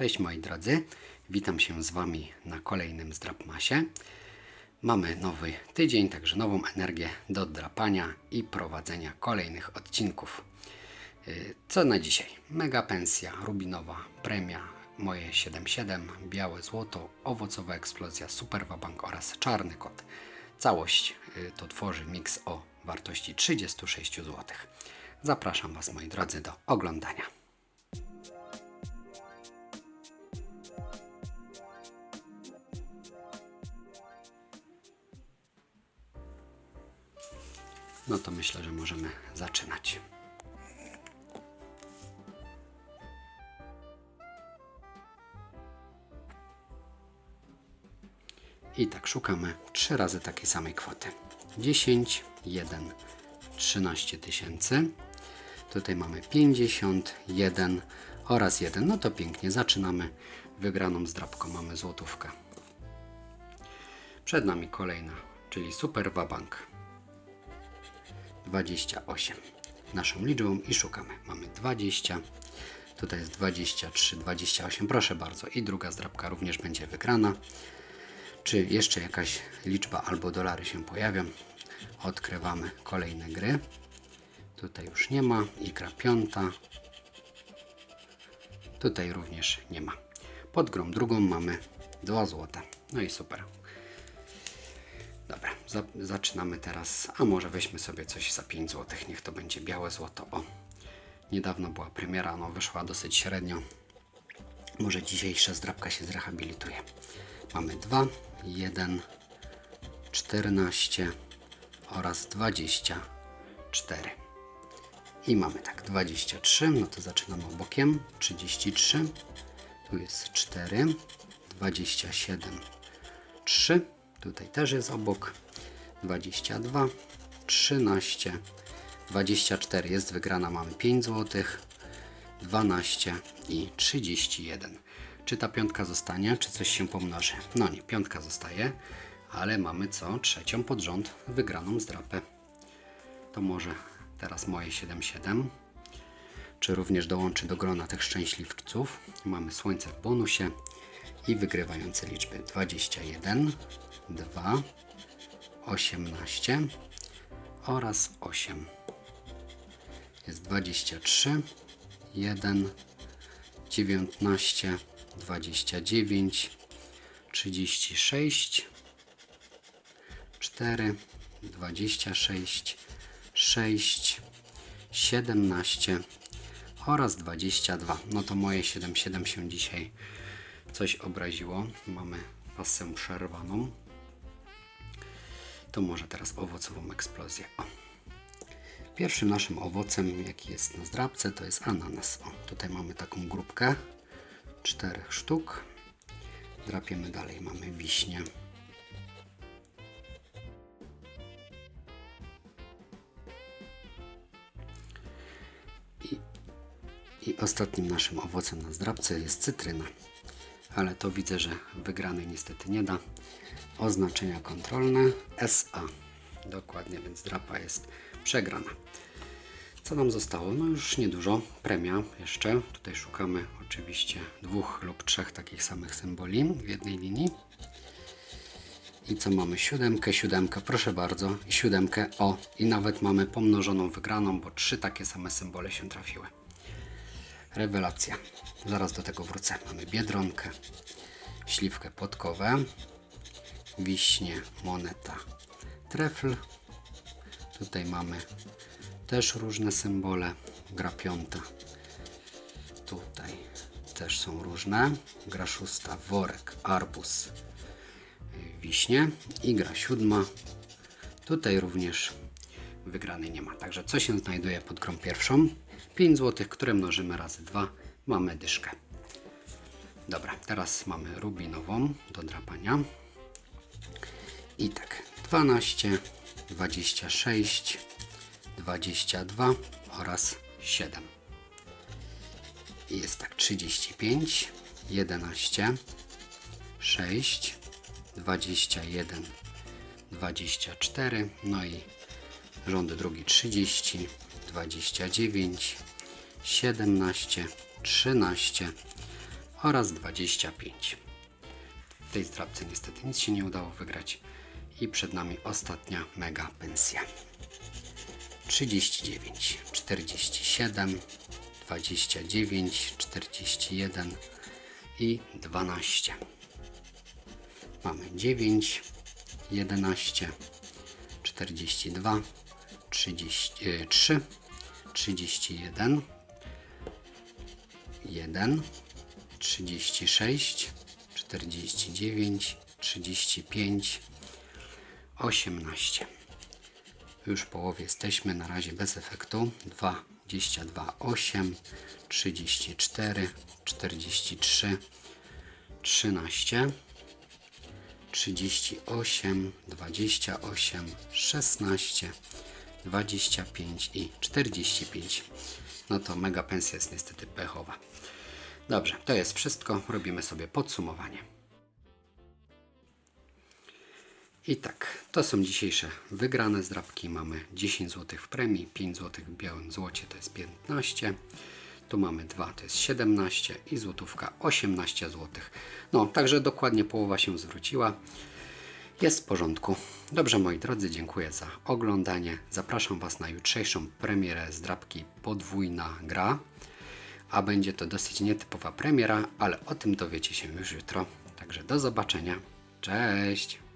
Cześć moi drodzy, witam się z Wami na kolejnym Zdrapmasie. Mamy nowy tydzień, także nową energię do drapania i prowadzenia kolejnych odcinków. Yy, Co na dzisiaj? Mega pensja, rubinowa premia, moje 7,7, białe złoto, owocowa eksplozja, super wabank oraz czarny kot. Całość yy, to tworzy miks o wartości 36 zł. Zapraszam Was moi drodzy do oglądania. No to myślę, że możemy zaczynać. I tak szukamy trzy razy takiej samej kwoty. 10, 1, 13 tysięcy. Tutaj mamy 50, 1 oraz 1. No to pięknie. Zaczynamy wygraną zdrabką. Mamy złotówkę. Przed nami kolejna, czyli Super Wabank. 28 naszą liczbą i szukamy. Mamy 20, tutaj jest 23, 28, proszę bardzo. I druga zdrabka również będzie wygrana. Czy jeszcze jakaś liczba albo dolary się pojawią? Odkrywamy kolejne gry. Tutaj już nie ma. Ikra piąta. Tutaj również nie ma. Pod grą drugą mamy 2 złote. No i super. Za, zaczynamy teraz. A może weźmy sobie coś za 5 zł. Niech to będzie białe złoto. O, niedawno była premiera, no wyszła dosyć średnio. Może dzisiejsza zdrabka się zrehabilituje. Mamy 2, 1, 14 oraz 24. I mamy tak 23, no to zaczynamy bokiem. 33, tu jest 4, 27, 3, tutaj też jest obok. 22, 13, 24 jest wygrana, mamy 5 zł, 12 i 31. Czy ta piątka zostanie, czy coś się pomnoży? No nie, piątka zostaje, ale mamy co? Trzecią pod rząd wygraną zdrapę. To może teraz moje 7,7. Czy również dołączy do grona tych szczęśliwców. Mamy słońce w bonusie i wygrywające liczby 21, 2, 18 oraz 8. Jest 23, 1, 19, 29, 36, 4, 26, 6, 17 oraz 22. No to moje 7,7 się dzisiaj coś obraziło. Mamy pasę przerwaną. To może teraz owocową eksplozję. O. Pierwszym naszym owocem, jaki jest na zdrabce, to jest ananas. O, tutaj mamy taką grupkę czterech sztuk. Drapiemy dalej, mamy wiśnie. I, I ostatnim naszym owocem na zdrabce jest cytryna. Ale to widzę, że wygranej niestety nie da. Oznaczenia kontrolne SA. Dokładnie, więc drapa jest przegrana. Co nam zostało? No już niedużo. Premia jeszcze. Tutaj szukamy oczywiście dwóch lub trzech takich samych symboli w jednej linii. I co mamy? Siódemkę, siódemkę, proszę bardzo. I siódemkę, o. I nawet mamy pomnożoną wygraną, bo trzy takie same symbole się trafiły. Rewelacja. Zaraz do tego wrócę. Mamy biedronkę, śliwkę podkowę, wiśnie, moneta, trefl. Tutaj mamy też różne symbole. Gra piąta. Tutaj też są różne. Gra szósta, worek, arbuz, wiśnie. I gra siódma. Tutaj również wygranej nie ma. Także co się znajduje pod grą pierwszą? 5 zł, które mnożymy razy 2. Mamy dyszkę. Dobra, teraz mamy rubinową do drapania. I tak, 12, 26, 22 oraz 7. I jest tak 35, 11, 6, 21, 24, no i rząd drugi 30, 29, 17, 13 oraz 25. W tej zdrabce niestety nic się nie udało wygrać i przed nami ostatnia mega pensja. 39, 47, 29, 41 i 12. Mamy 9, 11, 42, 33, 31, 1, 36, 49, 35, 18. Już w połowie jesteśmy, na razie bez efektu. 22, 8, 34, 43, 13, 38, 28, 16, 25 i 45. No to mega pensja jest niestety pechowa. Dobrze, to jest wszystko. Robimy sobie podsumowanie. I tak, to są dzisiejsze wygrane zdrabki. Mamy 10 zł w premii, 5 zł w białym złocie to jest 15. Tu mamy 2 to jest 17 i złotówka 18 zł. No, także dokładnie połowa się zwróciła. Jest w porządku. Dobrze moi drodzy, dziękuję za oglądanie. Zapraszam Was na jutrzejszą premierę zdrabki podwójna gra. A będzie to dosyć nietypowa premiera, ale o tym dowiecie się już jutro. Także do zobaczenia. Cześć!